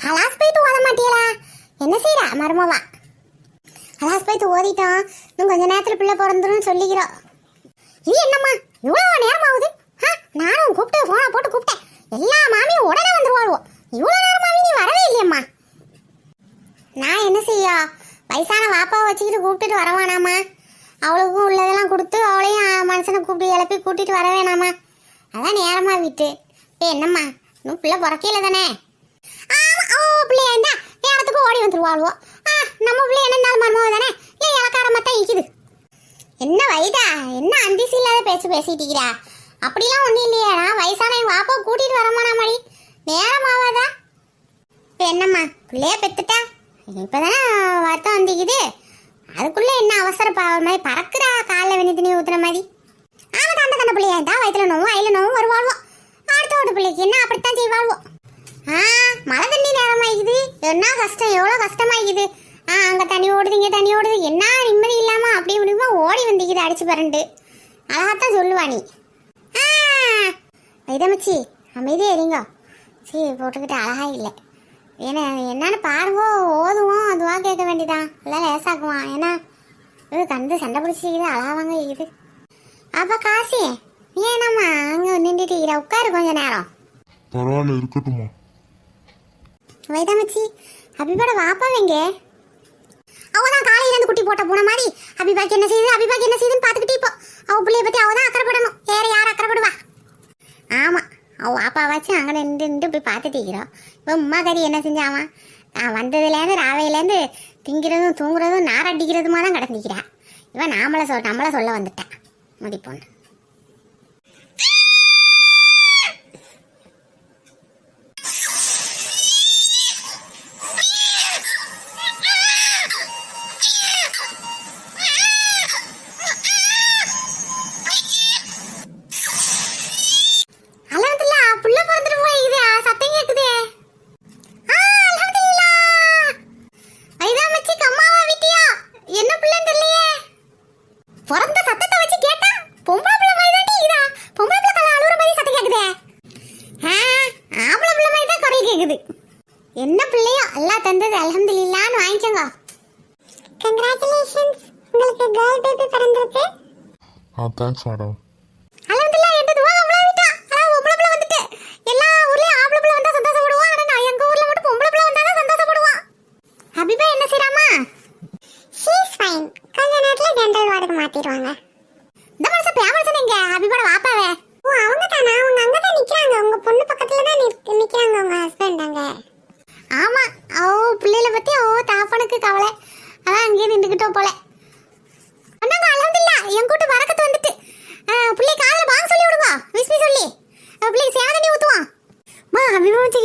கலாஸ் போயிட்டு ஓத மாட்டியலா? என்ன செய்யறா மருமவா? கலாஸ் போயிட்டு ஓதிட்டோம் இன்னும் கொஞ்ச நேரத்துல பிள்ளை பிறந்துரும் சொல்லிக்கிறோம் இது என்னம்மா? இவ்வளவு நேரம் ஆகுது? ஆ, நானும் கூப்பிட்டு போனை போட்டு கூப்பிட்டேன். எல்லா மாமியும் உடனே வந்துருவாளுவோம் இவ்வளவு நேரமாவே நீ வரவே இல்லையம்மா. நான் என்ன செய்ய? வயசான வாப்பாவை வச்சுக்கிட்டு கூப்பிட்டுட்டு வரவானாமா? அவளுக்கும் உள்ளதெல்லாம் கொடுத்து அவளையும் மனுஷனை கூப்பிட்டு எழுப்பி கூட்டிட்டு வர வேணாமா? அதான் நேரமா விட்டு. இப்போ என்னம்மா? இன்னும் பிள்ளை பிறக்கையில தானே? பிள்ளையா இருந்தா நேரத்துக்கு ஓடி வந்துருவாளுவோ. ஆ நம்ம பிள்ளை என்ன நாள் மருமவ தானே ஏன் இலக்காரமா தான் என்ன வயதா என்ன அந்திசி இல்லாத பேச்சு பேசிட்டு இருக்கிறா அப்படிலாம் ஒன்றும் இல்லையா நான் வயசான என் வாப்பா கூட்டிட்டு வரமானா மடி. நேரம் ஆகாதா இப்போ என்னம்மா பிள்ளைய பெத்துட்டா? இப்போதானே வருத்தம் வந்துக்குது. அதுக்குள்ள என்ன அவசர பாவம் மாதிரி பறக்குறா காலைல வெண்ணி தண்ணி ஊத்துற மாதிரி? ஆமா அந்த கண்ட பிள்ளையா. இருந்தா வயிற்றுல நோவும் அயில நோவும் வருவாழ்வோம் அடுத்த ஒரு பிள்ளைக்கு என்ன அப்படித்தான் செய்வாழ்வோம் ஆ மழை தண்ணி நேரமாயிக்குது. என்ன கஷ்டம்? எவ்வளோ கஷ்டமாயிக்குது? ஆ அங்கே தண்ணி ஓடுது இங்கே தண்ணி ஓடுது. என்ன நிம்மதி இல்லாமல் அப்படி இப்படிமா ஓடி வந்துக்குது அடிச்சு பரண்டு. அழகாத்தான் சொல்லுவா நீ. இதமச்சி அமைதியாக இருங்க. சரி போட்டுக்கிட்டு அழகா இல்லை. ஏன்னா என்னன்னு பாருங்கோ ஓதுவோம் அதுவா கேட்க வேண்டியதான் எல்லாம் லேசாக்குவான். ஏன்னா இது கண்டு சண்டை பிடிச்சிக்கிது அழகாவாங்க இருக்குது. அப்போ காசி நீ என்னம்மா அங்கே நின்றுட்டு இருக்கிற உட்காரு கொஞ்ச நேரம். பரவாயில்ல இருக்கட்டுமா வைதாமச்சி அபிபாட வாப்பா வெங்க அவதான் காலையில இருந்து குட்டி போட்ட போன மாதிரி. அபிபாக்கு என்ன செய்யுது? அபிபாக்கு என்ன செய்யுதுன்னு பார்த்துக்கிட்டே இப்போ அவ பிள்ளைய பத்தி அவதான் அக்கறைப்படணும் வேற யார் அக்கறைப்படுவா ஆமா அவ வாப்பாவாச்சும் அங்கே நின்று நின்று போய் பார்த்துட்டு இருக்கிறோம் இப்போ உமா கறி என்ன செஞ்சாமா நான் வந்ததுலேருந்து ராவையிலேருந்து திங்கிறதும் தூங்குறதும் நாரடிக்கிறதுமா தான் கிடந்திக்கிறா இவன் நாமளை சொல் நம்மளை சொல்ல வந்துட்டான் மதிப்பொண்ணு அல்ஹம்துலில்லா புள்ள பிறந்துட்டு போயிக்குது சத்தம் கேக்குதே ஆ அல்ஹம்துலில்லா ஐதா மச்சி கம்மாவா விட்டியா என்ன பிள்ளைன்னு தெரியலையே பிறந்த சத்தத்தை வச்சு கேட்டா பொம்பளை பிள்ளை மாதிரி தான் டீக்குதா பொம்பளை பிள்ளை கலை அழுகுற மாதிரி சத்தம் கேக்குதே ஆ ஆம்பளை பிள்ளை கேக்குது என்ன பிள்ளையோ? எல்லாம் தந்தது அல்ஹம்துலில்லான்னு வாங்கிக்கோங்க. கங்க்ராச்சுலேஷன்ஸ் உங்களுக்கு கேர்ள் பேபி பிறந்திருக்கு. ஆ தேங்க்ஸ் மேடம் அல்ஹம்துலில்லாஹ் எந்த துவா கம்லா விட்டா. ஆனா பொம்பளை பிள்ளை வந்துட்டு. எல்லா ஊர்லயும் ஆம்பளை பிள்ளை வந்தா சந்தோஷப்படுவான் ஆனா நான் எங்க ஊர்ல மட்டும் பொம்பளை பிள்ளை வந்தா தான் சந்தோஷப்படுவான் ஹபிபா என்ன செய்றாமா? ஷீ இஸ் ஃபைன் கொஞ்ச நேரத்துல டென்டல் வார்டுக்கு மாத்திடுவாங்க இந்த மனுஷன் பேமரசன் எங்க ஹபிபாட வாப்பாவே ஓ அவங்க தானா அவங்க அங்க தான் நிக்கறாங்க உங்க பொண்ணு பக்கத்துல தான் நிக்கறாங்க உங்க ஹஸ்பண்ட் அங்க ஆமா ஓ பிள்ளைல பத்தி ஓ தாப்பனுக்கு கவலை அதான் அங்கேயே நின்றுக்கிட்டோம் போல அண்ணாங்க அல்ஹம்துலில்லாஹ் என் கூட்டு வரக்கத்து வந்துட்டு ஆ, பிள்ளை காதுல வாங்க சொல்லி விடுவா விஸ்மி சொல்லி ஆ, பிள்ளைக்கு சேவை தண்ணி ஊத்துவான் மா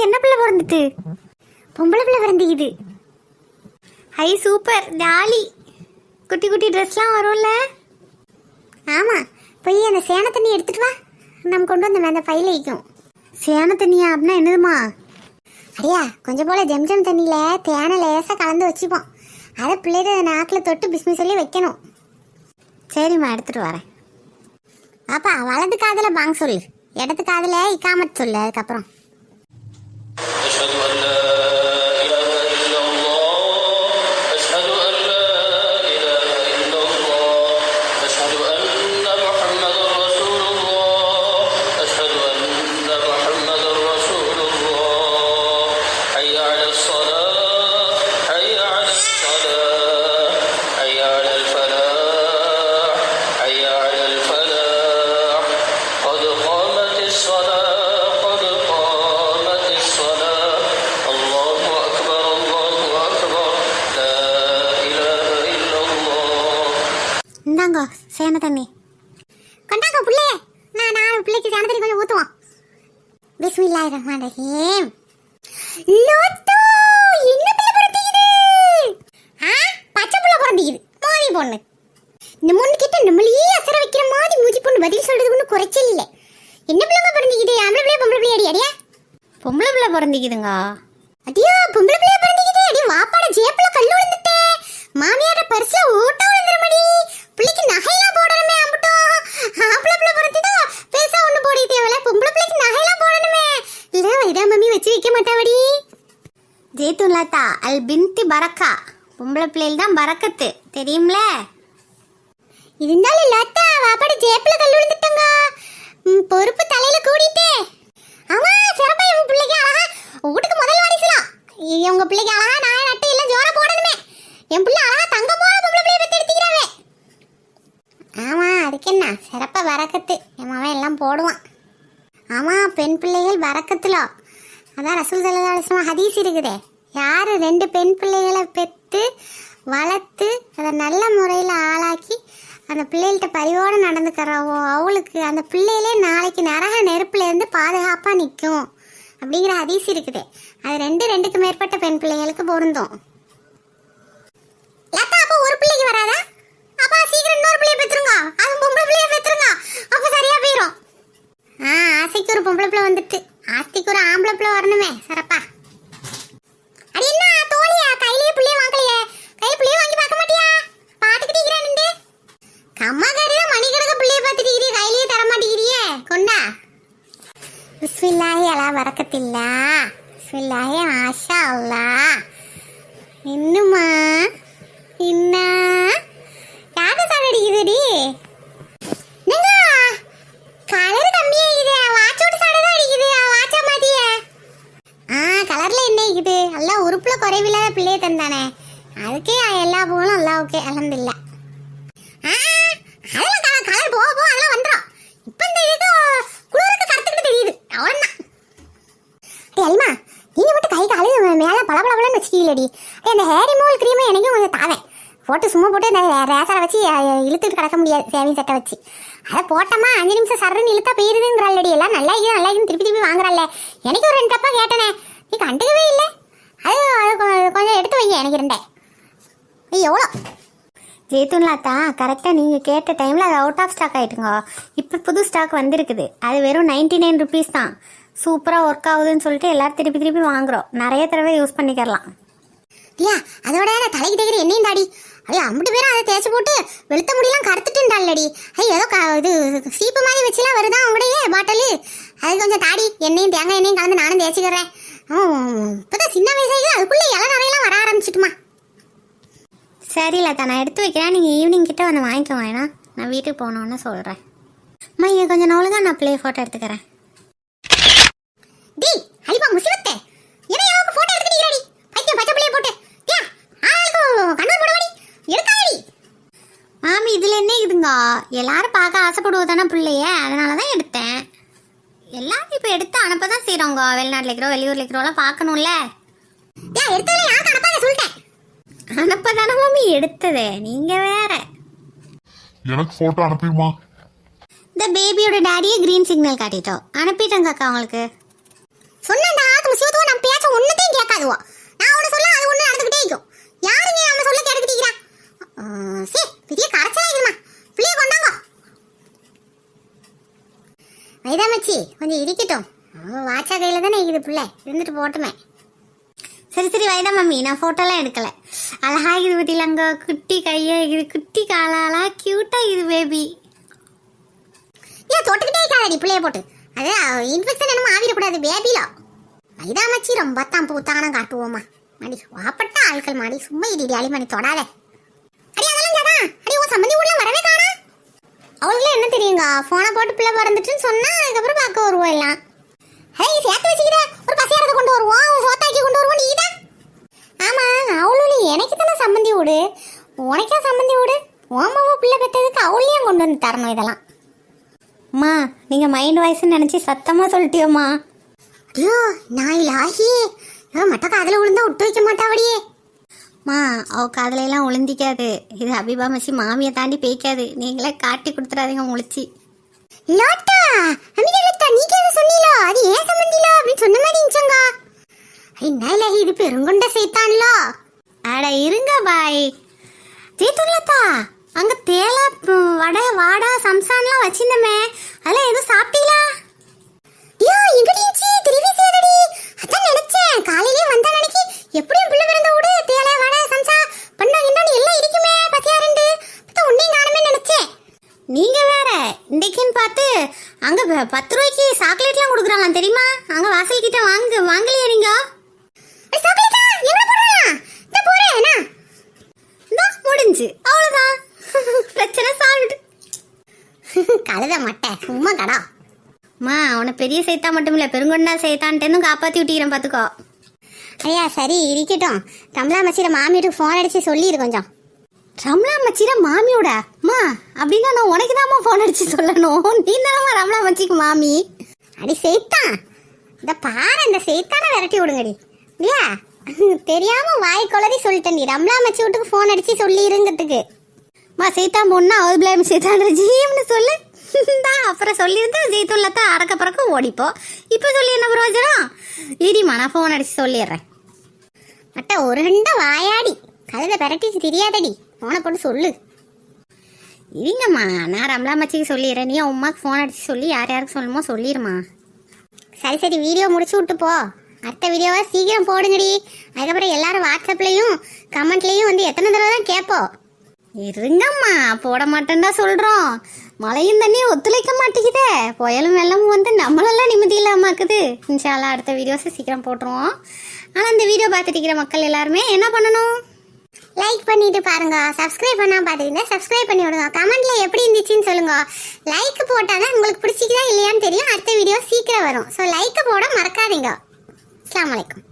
என்ன பிள்ளை பிறந்துட்டு? பொம்பளை பிள்ளை பிறந்துக்குது ஹை சூப்பர். ஜாலி. குட்டி குட்டி ட்ரெஸ்லாம் வரும்ல? ஆமாம் போய் அந்த சேன தண்ணி எடுத்துட்டு வா. நம்ம கொண்டு வந்த அந்த பையில வைக்கும் சேன தண்ணியா அப்படின்னா என்னதுமா? அடியா கொஞ்சம் போல ஜம்ஜம் தண்ணியில் தேனை லேசாக கலந்து வச்சுப்போம். அதை பிள்ளைய நாக்கில் தொட்டு பிஸ்மி சொல்லி வைக்கணும். சரிம்மா எடுத்துகிட்டு வரேன். பாப்பா வலது காதில் பாங் சொல்லு. இடது காதில் இக்காமத் சொல்லு அதுக்கப்புறம். أشهد أن لا إله இந்தாங்க சேன தண்ணி. கொண்டாங்க புள்ளே. நான் நாலு பிள்ளைக்கு சேன தண்ணி கொஞ்சம் ஊத்துவோம். பிஸ்மில்லாஹிர் ரஹ்மான் ரஹீம். லோத்தோ என்ன பிள்ளை பிறந்திக்குது ஆ பச்சை பிள்ளை பிறந்திக்குது மோதி பொண்ணு. இந்த பொண்ணு கிட்ட நம்மளையே அசர வைக்கிற மாதிரி மூஞ்சி பொண்ணு பதில் சொல்றது ஒன்றும் குறைச்சல் இல்லை. என்ன பிள்ளைங்க பிறந்திக்குது ஆம்பளை பிள்ளை பொம்பளை பிள்ளை அடி அடியா? பொம்பளை பிள்ளை பிறந்திக்குதுங்க அடியா பொம்பளை பிள்ளை பிறந்திக்குது அடி வாப்பாட ஜேப்புல கல்லு விழுந்துட்டே. மாமியார பரிசுல ஓட்ட விழுந்துருமடி பிள்ளைக்கு நகையெல்லாம் போடணுமே அம்பட்டும் ஆம்பளை பிள்ளை பிறந்துதா பெருசா ஒண்ணு போட தேவையில்ல. பொம்பளை பிள்ளைக்கு நகையெல்லாம் போடணுமே. இல்ல வைதா மம்மி வச்சு வைக்க மாட்டாவடி. ஜெய்தூன் லதா அல் பின்தி பரக்கா. பொம்பளை பிள்ளைகள் தான் பறக்கத்து. தெரியும்ல? இருந்தாலும் லதா வாப்பாடு ஜேப்பில் கல் விழுந்துட்டங்க. பொறுப்பு தலையில கூடிட்டே. ஆமா சிறப்பா என் பிள்ளைக்கு அழகா வீட்டுக்கு முதல் வாரிசுலாம் உங்க பிள்ளைக்கு அழகா நான் நட்டு எல்லாம் ஜோரா போடணுமே. என் பிள்ளை அழகா தங்க போற பொம்பளை பிள்ளைய பத்தி எடுத்துக்கிறாவே. என்ன? சிறப்பாக வரக்கத்து. என் மகன் எல்லாம் போடுவான். ஆமா பெண் பிள்ளைகள் வரக்கத்துல. அதான் ரசூல் சல்லா ஹதீஸ் இருக்குதே. யார் ரெண்டு பெண் பிள்ளைகளை பெற்று வளர்த்து அதை நல்ல முறையில் ஆளாக்கி அந்த பிள்ளைகள்கிட்ட பரிவோடு நடந்துக்கிறவோ அவளுக்கு அந்த பிள்ளைகளே நாளைக்கு நரக நெருப்புலேருந்து பாதுகாப்பாக நிற்கும் அப்படிங்கிற ஹதீஸ் இருக்குது. அது ரெண்டு ரெண்டுக்கு மேற்பட்ட பெண் பிள்ளைகளுக்கு பொருந்தும் லதா அப்போ ஒரு பிள்ளைக்கு வராதா அப்பா சீக்கிரம் இன்னொரு பிள்ளைய பெற்றுருங்க அது பொம்பளை பிள்ளைய பெற்றுருங்க அப்போ சரியா போயிடும் ஆ ஆசைக்கு ஒரு பொம்பளை பிள்ளை வந்துட்டு ஆஸ்திக்கு ஒரு ஆம்பளை பிள்ளை வரணுமே சிறப்பா அடி என்ன தோழியா கையிலேயே புள்ளைய வாங்கலையே கையில புள்ளைய வாங்கி பார்க்க மாட்டியா பாத்துக்கிட்டு இருக்கிறான் கம்மாக்காரியா மணிக்கணக்கு புள்ளைய பார்த்துட்டு இருக்கிறீ கையிலேயே தர மாட்டேங்கிறியே கொண்டா பிஸ்மில்லாஹி அலா வரக்கத்தில்லா பிஸ்மில்லாஹி மாஷா அல்லாஹ் இன்னுமா என்ன யாரு சார் அடிக்குதுடி என்னங்க கலர் கம்மியா இருக்குது வாட்சோட சாடை தான் அடிக்குது வாட்சா மாத்திய ஆ கலர்ல என்ன இருக்குது எல்லாம் உறுப்புல குறைவில்லாத பிள்ளைய தந்தானே அதுக்கே எல்லா பூவும் நல்லா ஓகே அலமதுல்ல அதெல்லாம் கலர் போக போக அதெல்லாம் வந்துடும் இப்போ இந்த இது குளிருக்கு கருத்துக்கிட்டு தெரியுது அவ்வளோதான் டேய் அலிமா நீங்க மட்டும் கை காலு மேல பளபளபளன்னு வச்சுட்டீங்களடி டேய் அந்த ஹேர் ரிமூவல் க்ரீமை எனக்கும் கொஞ்சம் தாவேன். போட்டு சும்மா போட்டு இந்த ரேசரை வச்சு இழுத்துட்டு கிடக்க முடியாது சேவிங் சட்டை வச்சு. அதை போட்டோமா அஞ்சு நிமிஷம் சர்றன்னு இழுத்தா போயிருதுங்கிறாள்டி. எல்லாம் நல்லா இருக்குது நல்லா இருக்குன்னு திருப்பி திருப்பி வாங்குறாள்ல எனக்கு ஒரு ரெண்டு டப்பா கேட்டனே? நீ கண்டுக்கவே இல்லை. அது கொஞ்சம் எடுத்து வைங்க எனக்கு ரெண்டே நீ எவ்வளோ? ஜெய்துன்லாத்தா கரெக்டாக நீங்கள் கேட்ட டைமில் அது அவுட் ஆஃப் ஸ்டாக் ஆகிட்டுங்க இப்போ புது ஸ்டாக் வந்திருக்குது. அது வெறும் நைன்டி நைன் ருபீஸ் தான். சூப்பராக ஒர்க் ஆகுதுன்னு சொல்லிட்டு எல்லாரும் திருப்பி திருப்பி வாங்குறோம். நிறைய தடவை யூஸ் பண்ணிக்கலாம் ஐயா அதோட தலைக்கு தேய்க்கிற என்னையும் தாடி. ஐயா அம்பிட்டு பேரும் அதை தேய்ச்சி போட்டு வெளுத்த முடியெல்லாம் கருத்துட்டுண்டாலடி ஐயோ ஏதோ இது சீப்பு மாதிரி வச்சுலாம் வருதா உங்களுடைய பாட்டிலு அது கொஞ்சம் தாடி எண்ணெயும் தேங்காய் எண்ணெயும் கலந்து நானும் தேய்ச்சிக்கிறேன். இப்போதான் சின்ன வயசாகி அதுக்குள்ளே இலை நிறையெல்லாம் வர ஆரம்பிச்சிட்டுமா? சரி லதா நான் எடுத்து வைக்கிறேன். நீங்கள் ஈவினிங் கிட்டே வந்து வாங்கிக்க வேணாம் நான் வீட்டுக்கு போனோன்னு சொல்கிறேன் அம்மா இங்கே கொஞ்சம் நாளுங்க நான் ப்ளே ஃபோட்டோ எடுத்துக்கிறேன். டி அலிபா முசிலத்தே என்ன ஃபோட்டோ எடுத்துட்டீங்கடி பைத்தியம் பச்சை பிள்ளைய போட்டு. யா ஆளுக்கு கண்ணூர் போடவடி எடுக்காதடி மாமி இதில் என்ன இதுங்க? எல்லாரும் பார்க்க ஆசைப்படுவதானே பிள்ளைய. அதனால தான் எடுத்தேன். எல்லாரும் இப்போ எடுத்து அனுப்ப தான் செய்கிறோங்க வெளிநாட்டில் இருக்கிறோம் வெளியூரில் இருக்கிறோம்லாம் பார்க்கணும்ல. ஏன் எடுத்ததில் யாருக்கு அனுப்பதானே மாமி எடுத்தது. நீங்கள் வேற. எனக்கு போட்டோ அனுப்பிடுமா? இந்த பேபியோட டாடியே கிரீன் சிக்னல் காட்டிட்டோம். அனுப்பிட்டேங்க அக்கா உங்களுக்கு சொன்ன அந்த ஆத்து முசிவத்துவோ நம்ம பேச்ச ஒன்னத்தையும் கேட்காதுவோ. நான் ஒன்று சொல்ல அது ஒன்று நடந்துக்கிட்டே இருக்கும். யாருங்க நம்ம சொல்ல கேட்டுக்கிட்டீங்களா? சரி பெரிய கரைச்சலா இருக்குமா. பிள்ளைய கொண்டாங்க. வைதாமச்சி கொஞ்சம் இருக்கட்டும் வாட்சா கையில் தானே இருக்குது பிள்ளை. இருந்துட்டு போட்டுமே. சரி சரி வைதா மம்மி நான் ஃபோட்டோலாம் எடுக்கல. அழகா இது பத்திலங்க குட்டி கையா இது குட்டி காலாலா கியூட்டா இது பேபி ஏன் தொட்டுக்கிட்டே இருக்காதடி பிள்ளைய போட்டு. அது இன்ஃபெக்ஷன் என்னமோ ஆவிடக்கூடாது பேபில வைதா மச்சி ரொம்ப தான் பூத்தானம் காட்டுவோமா மடி வாப்பட்ட ஆட்கள் மாடி சும்மா இடி அழி மணி தொடாத. அடி அதெல்லாம் ஜாதா அடி உன் சம்மந்தி ஊர்ல வரவே காணா. அவளுக்குலாம் என்ன தெரியுங்க? போனை போட்டு பிள்ளை பிறந்துட்டுன்னு சொன்னா அதுக்கப்புறம் பார்க்க வருவோம் எல்லாம். ஹே சேர்த்து வச்சுக்கிற. ஒரு பசியாரத்தை கொண்டு வருவோம் ஒரு சோத்தாக்கி கொண்டு வருவோம் நீ தான் ஆமா அவளும் எனக்கு தானே சம்மந்தி வீடு உனக்கே சம்மந்தி வீடு? ஓமாவா பிள்ளை பெற்றதுக்கு அவளையும் கொண்டு வந்து தரணும் இதெல்லாம். அம்மா நீங்கள் மைண்ட் வாய்ஸ்ன்னு நினச்சி சத்தமாக சொல்லிட்டியோம்மா. ஐயோ நான் இலாகி மட்ட காதில் விழுந்தா விட்டு வைக்க மாட்டாவடியே. மா அவ காதுல எல்லாம் உளுந்திக்காது இது அபிபா மச்சி மாமியை தாண்டி பேய்க்காது. நீங்களே காட்டி கொடுத்துறாதீங்க முழிச்சு. லாட்டா அமிதா லத்தா நீ கேத சொன்னீலோ அது ஏன் சம்பந்திலோ அப்படின்னு சொன்ன மாதிரி இருந்துச்சங்க இல்ல இது பெருங்கொண்ட சைத்தான்லோ. அட இருங்க பாய். ஜெயத்துலத்தா அங்க தேலா வடை வாடா சம்சான்லாம் வச்சிருந்தமே. அதெல்லாம் எதுவும் சாப்பிட்டீங்களா? ஐயோ எங்கடி இருந்துச்சு திரும்பி சேரடி அதான் நினைச்சேன் காலையிலே வந்தா நினைக்கி எப்படியும் பிள்ளை பிறந்த விடு தேலை வடை சம்சா பண்ணா என்னன்னு எல்லாம் இருக்குமே பத்தியா ரெண்டு பார்த்தா உன்னையும் காணுமே நினைச்சேன் நீங்க வேற இன்னைக்குன்னு பார்த்து அங்க ப- பத்து ரூபாய்க்கு சாக்லேட்லாம் கொடுக்குறாங்களாம் தெரியுமா அங்க வாசல் கிட்ட வாங்க வாங்கலையா நீங்க சாக்லேட்டா பிரச்சனை சால்வ்டு கழுத மாட்டேன் சும்மா கடா. மா அவனை பெரிய சைத்தா மட்டும் இல்லை பெருங்கொண்டா சைத்தான்ட்டேன்னு காப்பாற்றி விட்டிக்கிறேன் பார்த்துக்கோ ஐயா சரி இருக்கட்டும். ரம்லா மச்சிர மாமியோட ஃபோன் அடிச்சு சொல்லிடு கொஞ்சம். ரம்லா மச்சிர மாமியோட? அம்மா அப்படின்னா நான் உனக்கு தான்மா ஃபோன் அடிச்சு சொல்லணும். நீ தானம்மா ரம்லா மச்சிக்கு மாமி. அடி செய்தான் இந்த பாரு இந்த செய்தானை விரட்டி விடுங்கடி. இல்லையா? தெரியாம வாய் குளறி சொல்லிட்டேன் நீ ரம்லா மச்சி வீட்டுக்கு ஃபோன் அடிச்சு சொல்லி இருங்கிறதுக்கு மா சீதா பொண்ணா அவர் பிளாம் சீதான் ஜீம்னு சொல்லு. தான் அப்புறம் சொல்லியிருந்தா ஜெய்துல்ல தான் அடக்க பறக்க ஓடிப்போம் இப்போ சொல்லி என்ன பிரயோஜனம்? இடிமா நான் ஃபோன் அடிச்சு சொல்லிடுறேன். அட்ட ஒரு ரெண்ட வாயாடி. கழுத பெரட்டிச்சு தெரியாதடி. ஃபோனை போட்டு சொல்லு. இருங்கம்மா நான் ரம்லா மச்சிக்கு சொல்லிடுறேன். நீ உமாக்கு ஃபோன் அடிச்சு சொல்லி யார் யாருக்கு சொல்லணுமோ சொல்லிடுமா சரி சரி வீடியோ முடிச்சு விட்டு போ. அடுத்த வீடியோவை சீக்கிரம் போடுங்கடி. அதுக்கப்புறம் எல்லாரும் வாட்ஸ்அப்லேயும் கமெண்ட்லேயும் வந்து எத்தனை தடவை தான் கேட்போம் இருங்கம்மா போட மாட்டேன்டா சொல்கிறோம் மழையும் தண்ணியும் ஒத்துழைக்க மாட்டேங்குதே. புயலும் வெள்ளமும் வந்து நம்மளெல்லாம் நிம்மதி இல்லாமாக்குது. இன்ஷால்லா அடுத்த வீடியோஸை சீக்கிரம் போட்டுருவோம். ஆனால் இந்த வீடியோ பார்த்துட்டு மக்கள் எல்லாருமே என்ன பண்ணணும்? லைக் பண்ணிட்டு பாருங்க. சப்ஸ்கிரைப் பண்ணா பார்த்துக்கிங்க சப்ஸ்கிரைப் பண்ணி விடுங்க. கமெண்ட்ல எப்படி இருந்துச்சுன்னு சொல்லுங்க. லைக் போட்டால் தான் உங்களுக்கு பிடிச்சிக்குதா இல்லையான்னு தெரியும். அடுத்த வீடியோ சீக்கிரம் வரும். ஸோ லைக் போட மறக்காதீங்க. আসসালামু আলাইকুম